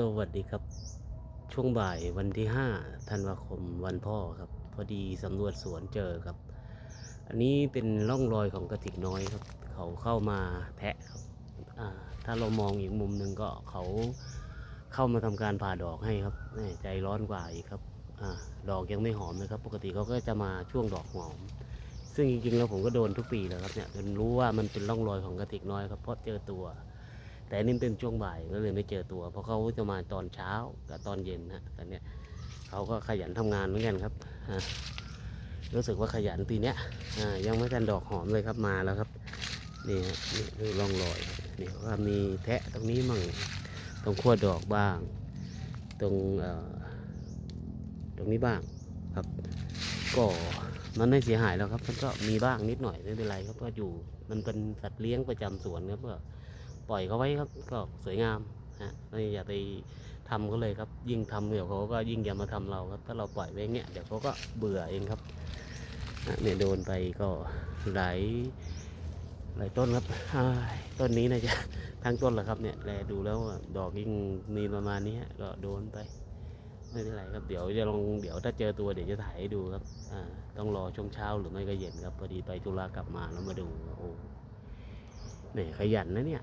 สวัสดีครับ ช่วงบ่ายวันที่5ธันวาคมวันพ่อครับ พอดีสำรวจสวนเจอครับ อันนี้เป็นร่องรอยของกระติกน้อยครับ เขาเข้ามาแทะครับถ้าเรามองอีกมุมหนึ่งก็เขาเข้ามาทำการผ่าดอกให้ครับใจร้อนกว่าอีกครับอดอกยังไม่หอมนะครับ ปกติเขาก็จะมาช่วงดอกหอม ซึ่งจริงๆแล้วผมก็โดนทุกปีแล้วครับเนี่ยจนรู้ว่ามันเป็นร่องรอยของกระติกน้อยครับเพราะเจอตัว แต่นี่เป็นช่วงบ่ายก็เลยไม่เจอตัว เพราะเขาจะมาตอนเช้ากับตอนเย็นฮะแต่เนี้ยเขาก็ขยันทำงานเหมือนกันครับรู้สึกว่าขยันปีเนี้ยยังไม่ทันดอกหอมเลยครับมาแล้วครับนี่ฮะนี่คือร่องรอยนี่ว่ามีแทะตรงนี้มั่งตรงขั้วดอกบ้าง ตรงตรงนี้บ้างครับก็มันไม่เสียหายแล้วครับ มันก็มีบ้างนิดหน่อยไม่เป็นไรครับก็อยู่มันเป็นสัตว์เลี้ยงประจำสวนครับก็ ปล่อยเขาไว้ครับก็สวยงามฮะไม่อย่าไปทำเขาเลยครับ ยิ่งทำเดี๋ยวเขาก็ยิ่งอย่ามาทำเราครับ ถ้าเราปล่อยไว้เงี้ยเดี๋ยวเขาก็เบื่อเองครับฮะเนี่ยโดนไปก็หลายหลายต้นครับต้นนี้นะจ๊ะทั้งต้นแหละครับเนี่ยแลดูแล้วดอกยิ่งมีประมาณนี้ก็โดนไปไม่เป็นไรครับเดี๋ยวจะลองเดี๋ยวถ้าเจอตัวเดี๋ยวจะถ่ายให้ดูครับอ่าต้องรอช่วงเช้าหรือไม่ก็เย็นครับพอดีไปธุระกลับมาแล้วมาดูโอ้เนี่ยขยันนะเนี่ย